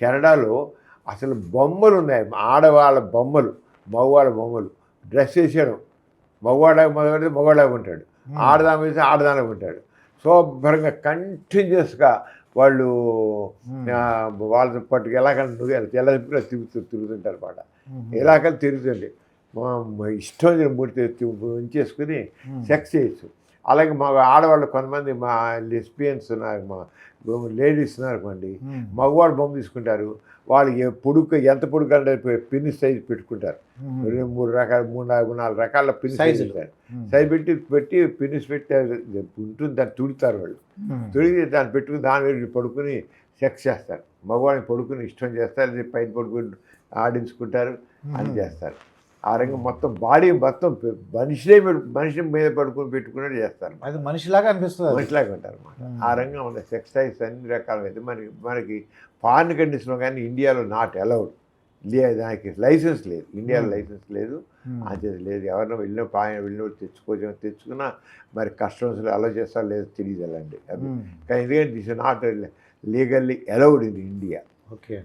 కెనడాలో అసలు బొమ్మలు ఉన్నాయి. ఆడవాళ్ళ బొమ్మలు మగవాళ్ళ బొమ్మలు. డ్రెస్ వేసాడు. మగవాడ మగవాడితే మగవాళ్ళగా ఉంటాడు. ఆడదాని వేస్తే ఆడదానిగా ఉంటాడు. శుభ్రంగా కంటిన్యూస్గా వాళ్ళు వాళ్ళతో పట్టుకు ఎలాగంటే ఎలా తిరుగుతూ తిరుగుతుంటారు అనమాట ఎలాగని తిరుగుతుంది ఇష్టం మూర్తి ఉంచేసుకుని సెక్స్ చేయొచ్చు. అలాగే మా ఆడవాళ్ళు కొంతమంది మా లెస్బియన్స్ ఉన్నారు మా లేడీస్ ఉన్నారు అనుకోండి మగవాడు బొమ్మ తీసుకుంటారు. వాళ్ళు ఏ పొడుగు ఎంత పొడుగు అంటే పిన్ని సైజ్ పెట్టుకుంటారు. రెండు మూడు రకాల మూడు నాలుగు నాలుగు రకాల పిన్ని సైజ్ సైజ్ పెట్టి పెట్టి పిన్నిస్ పెట్టి అది ఉంటుంది దాన్ని తుడుతారు వాళ్ళు. తొడిగి దాన్ని పెట్టుకుని దాని పడుకుని సెక్స్ చేస్తారు. మగవాడిని పడుకుని ఇష్టం చేస్తారు పైన పడుకుని ఆడించుకుంటారు అని చేస్తారు. ఆ రంగం మొత్తం బాడీ మొత్తం మనిషినే మనిషి మీద పడుకుని పెట్టుకున్నట్టు చేస్తారు అది మనిషిలాగా అనిపిస్తుంది. మనిషిలాగా ఉంటారు. ఆ రంగం ఉన్న సెక్స్ టైప్స్ అన్ని రకాలుగా అయితే మనకి మనకి ఫారిన్ కంట్రీస్లో కానీ ఇండియాలో నాట్ అలౌడ్ ఇండియా దానికి లైసెన్స్ లేదు. ఇండియాలో. లైసెన్స్ లేదు. అది లేదు. ఎవరినో వెళ్ళిన పాయన వెళ్ళిన తెచ్చుకోవచ్చు. తెచ్చుకున్నా మరి కస్టమర్స్లో అలౌ చేస్తారో లేదో తెలియదు అలాంటి. కానీ ఎందుకంటే this not legally allowed in India okay